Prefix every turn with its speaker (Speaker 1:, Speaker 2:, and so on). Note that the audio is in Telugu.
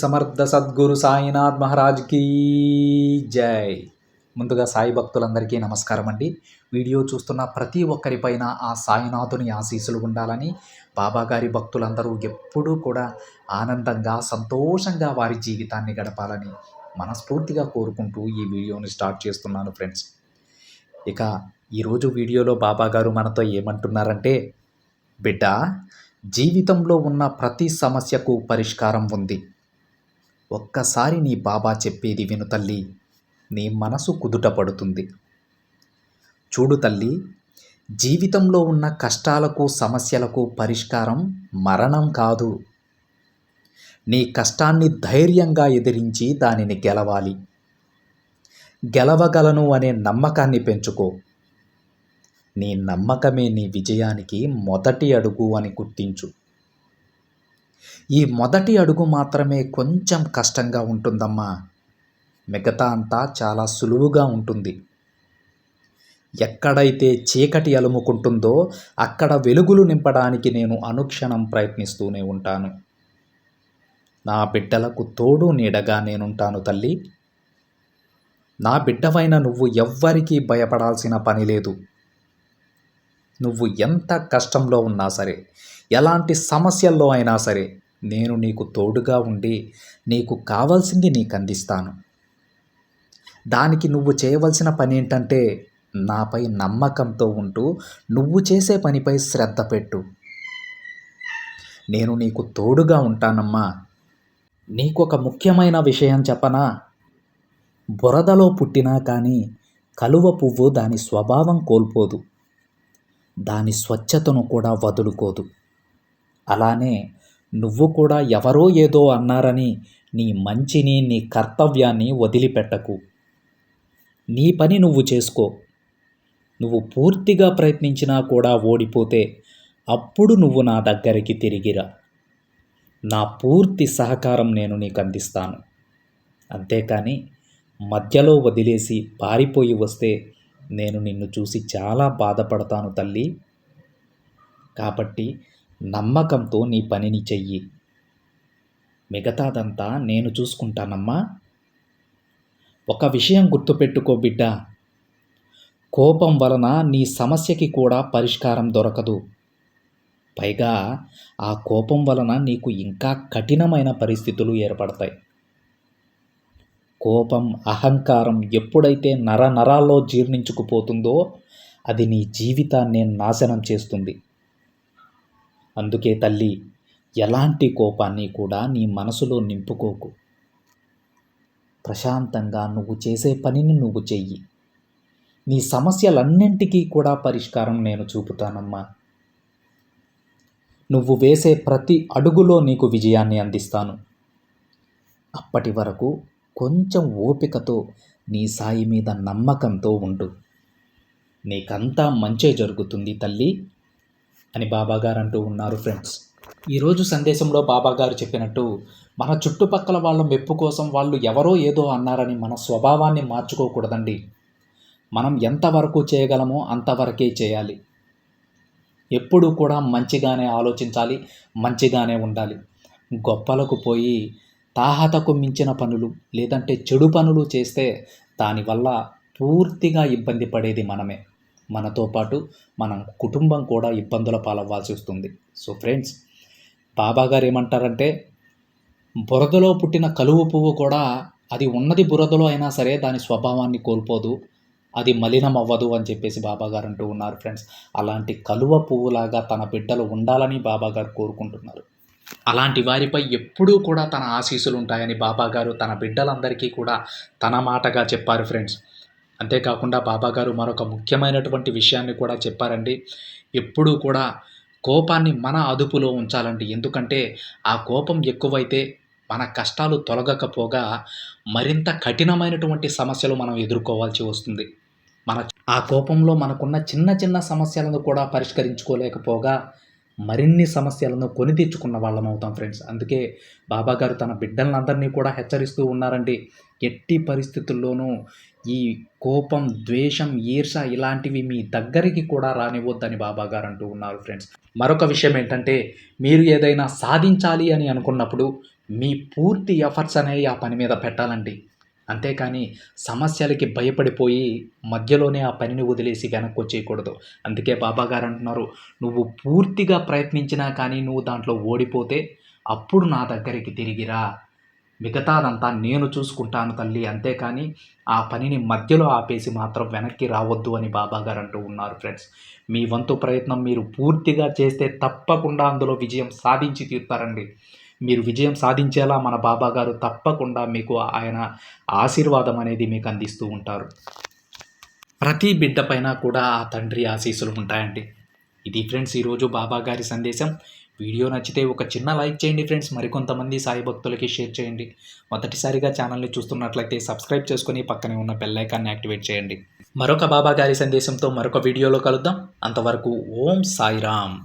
Speaker 1: సమర్థ సద్గురు సాయినాథ్ మహారాజ్కి జై. ముందుగా సాయి భక్తులందరికీ నమస్కారం అండి. వీడియో చూస్తున్న ప్రతి ఒక్కరిపైన ఆ సాయినాథుని ఆశీస్సులు ఉండాలని బాబాగారి భక్తులందరూ ఎప్పుడూ కూడా ఆనందంగా సంతోషంగా వారి జీవితాన్ని గడపాలని మనస్ఫూర్తిగా కోరుకుంటూ ఈ వీడియోని స్టార్ట్ చేస్తున్నాను ఫ్రెండ్స్. ఇక ఈరోజు వీడియోలో బాబాగారు మనతో ఏమంటున్నారంటే బిడ్డ జీవితంలో ఉన్న ప్రతి సమస్యకు పరిష్కారం ఉంది. ఒక్కసారి నీ బాబా చెప్పేది విను తల్లి. నీ మనసు కుదుట పడుతుంది. చూడు తల్లి జీవితంలో ఉన్న కష్టాలకు సమస్యలకు పరిష్కారం మరణం కాదు. నీ కష్టాన్ని ధైర్యంగా ఎదిరించి దానిని గెలవాలి. గెలవగలను అనే నమ్మకాన్ని పెంచుకో. నీ నమ్మకమే నీ విజయానికి మొదటి అడుగు అని గుర్తించు. ఈ మొదటి అడుగు మాత్రమే కొంచెం కష్టంగా ఉంటుందమ్మా. మిగతా అంతా చాలా సులువుగా ఉంటుంది. ఎక్కడైతే చీకటి అలుముకుంటుందో అక్కడ వెలుగులు నింపడానికి నేను అనుక్షణం ప్రయత్నిస్తూనే ఉంటాను. నా బిడ్డలకు తోడు నీడగా నేనుంటాను తల్లి. నా బిడ్డవైన నువ్వు ఎవ్వరికీ భయపడాల్సిన పని లేదు. నువ్వు ఎంత కష్టంలో ఉన్నా సరే ఎలాంటి సమస్యల్లో అయినా సరే నేను నీకు తోడుగా ఉండి నీకు కావాల్సింది నీకు అందిస్తాను. దానికి నువ్వు చేయవలసిన పని ఏంటంటే నాపై నమ్మకంతో ఉంటూ నువ్వు చేసే పనిపై శ్రద్ధ పెట్టు. నేను నీకు తోడుగా ఉంటానమ్మా. నీకు ఒక ముఖ్యమైన విషయం చెప్పనా? బురదలో పుట్టినా కానీ కలువ పువ్వు దాని స్వభావం కోల్పోదు. దాని స్వచ్ఛతను కూడా వదులుకోదు. అలానే నువ్వు కూడా ఎవరో ఏదో అన్నారని నీ మంచిని నీ కర్తవ్యాన్ని వదిలిపెట్టకు. నీ పని నువ్వు చేసుకో. నువ్వు పూర్తిగా ప్రయత్నించినా కూడా ఓడిపోతే అప్పుడు నువ్వు నా దగ్గరికి తిరిగిరా. నా పూర్తి సహకారం నేను నీకు అందిస్తాను. అంతేకాని మధ్యలో వదిలేసి పారిపోయి వస్తే నేను నిన్ను చూసి చాలా బాధపడతాను తల్లి. కాబట్టి నమ్మకంతో నీ పనిని చెయ్యి. మిగతాదంతా నేను చూసుకుంటానమ్మా. ఒక విషయం గుర్తుపెట్టుకో బిడ్డ. కోపం వలన నీ సమస్యకి కూడా పరిష్కారం దొరకదు. పైగా ఆ కోపం వలన నీకు ఇంకా కఠినమైన పరిస్థితులు ఏర్పడతాయి. కోపం అహంకారం ఎప్పుడైతే నర నరాల్లో జీర్ణించుకుపోతుందో అది నీ జీవితాన్నే నాశనం చేస్తుంది. అందుకే తల్లి ఎలాంటి కోపాన్ని కూడా నీ మనసులో నింపుకోకు. ప్రశాంతంగా నువ్వు చేసే పనిని నువ్వు చెయ్యి. నీ సమస్యలన్నింటికీ కూడా పరిష్కారం నేను చూపుతానమ్మా. నువ్వు వేసే ప్రతి అడుగులో నీకు విజయాన్ని అందిస్తాను. అప్పటి వరకు కొంచెం ఓపికతో నీ సాయి మీద నమ్మకంతో ఉండు. నీకంతా మంచే జరుగుతుంది తల్లి అని బాబాగారు అంటూ ఉన్నారు ఫ్రెండ్స్. ఈరోజు సందేశంలో బాబాగారు చెప్పినట్టు మన చుట్టుపక్కల వాళ్ళ మెప్పు కోసం వాళ్ళు ఎవరో ఏదో అన్నారని మన స్వభావాన్ని మార్చుకోకూడదండి. మనం ఎంతవరకు చేయగలమో అంతవరకే చేయాలి. ఎప్పుడూ కూడా మంచిగానే ఆలోచించాలి మంచిగానే ఉండాలి. గొప్పలకు పోయి తాహతకు మించిన పనులు లేదంటే చెడు పనులు చేస్తే దానివల్ల పూర్తిగా ఇబ్బంది పడేది మనమే. మనతో పాటు మన కుటుంబం కూడా ఇబ్బందుల పాలవ్వాల్సి వస్తుంది. సో ఫ్రెండ్స్ బాబాగారు ఏమంటారంటే బురదలో పుట్టిన కలువు పువ్వు కూడా అది ఉన్నది బురదలో అయినా సరే దాని స్వభావాన్ని కోల్పోదు అది మలినం అవ్వదు అని చెప్పేసి బాబాగారు అంటూ ఉన్నారు ఫ్రెండ్స్. అలాంటి కలువ పువ్వులాగా తన బిడ్డలు ఉండాలని బాబాగారు కోరుకుంటున్నారు. అలాంటి వారిపై ఎప్పుడూ కూడా తన ఆశీస్సులు ఉంటాయని బాబాగారు తన బిడ్డలందరికీ కూడా తన మాటగా చెప్పారు ఫ్రెండ్స్. అంతేకాకుండా బాబాగారు మరొక ముఖ్యమైనటువంటి విషయాన్ని కూడా చెప్పారండి. ఎప్పుడూ కూడా కోపాన్ని మన అదుపులో ఉంచాలండి. ఎందుకంటే ఆ కోపం ఎక్కువైతే మన కష్టాలు తొలగకపోగా మరింత కఠినమైనటువంటి సమస్యలు మనం ఎదుర్కోవాల్సి వస్తుంది. మన ఆ కోపంలో మనకున్న చిన్న చిన్న సమస్యలను కూడా పరిష్కరించుకోలేకపోగా మరిన్ని సమస్యలను కొని తెచ్చుకున్న వాళ్ళం అవుతాం ఫ్రెండ్స్. అందుకే బాబాగారు తన బిడ్డలందరినీ కూడా హెచ్చరిస్తూ ఉన్నారండి. ఎట్టి పరిస్థితుల్లోనూ ఈ కోపం ద్వేషం ఈర్ష ఇలాంటివి మీ దగ్గరికి కూడా రానివ్వద్దని బాబాగారు అంటూ ఉన్నారు ఫ్రెండ్స్. మరొక విషయం ఏంటంటే మీరు ఏదైనా సాధించాలి అని అనుకున్నప్పుడు మీ పూర్తి ఎఫర్ట్స్ అనేవి ఆ పని మీద పెట్టాలండి. అంతేకాని సమస్యలకి భయపడిపోయి మధ్యలోనే ఆ పనిని వదిలేసి వెనక్కి వచ్చేయకూడదు. అందుకే బాబా గారు అంటున్నారు నువ్వు పూర్తిగా ప్రయత్నించినా కానీ నువ్వు దాంట్లో ఓడిపోతే అప్పుడు నా దగ్గరికి తిరిగిరా మిగతాదంతా నేను చూసుకుంటాను తల్లి. అంతేకాని ఆ పనిని మధ్యలో ఆపేసి మాత్రం వెనక్కి రావద్దు అని బాబా గారు అంటూ ఉన్నారు ఫ్రెండ్స్. మీ వంతు ప్రయత్నం మీరు పూర్తిగా చేస్తే తప్పకుండా అందులో విజయం సాధించి తీరుతారండి. మీరు విజయం సాధించేలా మన బాబా గారు తప్పకుండా మీకు ఆయన ఆశీర్వాదం అనేది మీకు అందిస్తూ ఉంటారు. ప్రతి బిడ్డ పైన కూడా ఆ తండ్రి ఆశీస్సులు ఉంటాయండి. ఇది ఫ్రెండ్స్ ఈరోజు బాబా గారి సందేశం. వీడియో నచ్చితే ఒక చిన్న లైక్ చేయండి ఫ్రెండ్స్. మరికొంతమంది సాయి భక్తులకి షేర్ చేయండి. మొదటిసారిగా ఛానల్ని చూస్తున్నట్లయితే సబ్స్క్రైబ్ చేసుకొని పక్కనే ఉన్న బెల్లైకాన్ని యాక్టివేట్ చేయండి. మరొక బాబా గారి సందేశంతో మరొక వీడియోలో కలుద్దాం. అంతవరకు ఓం సాయిరామ్.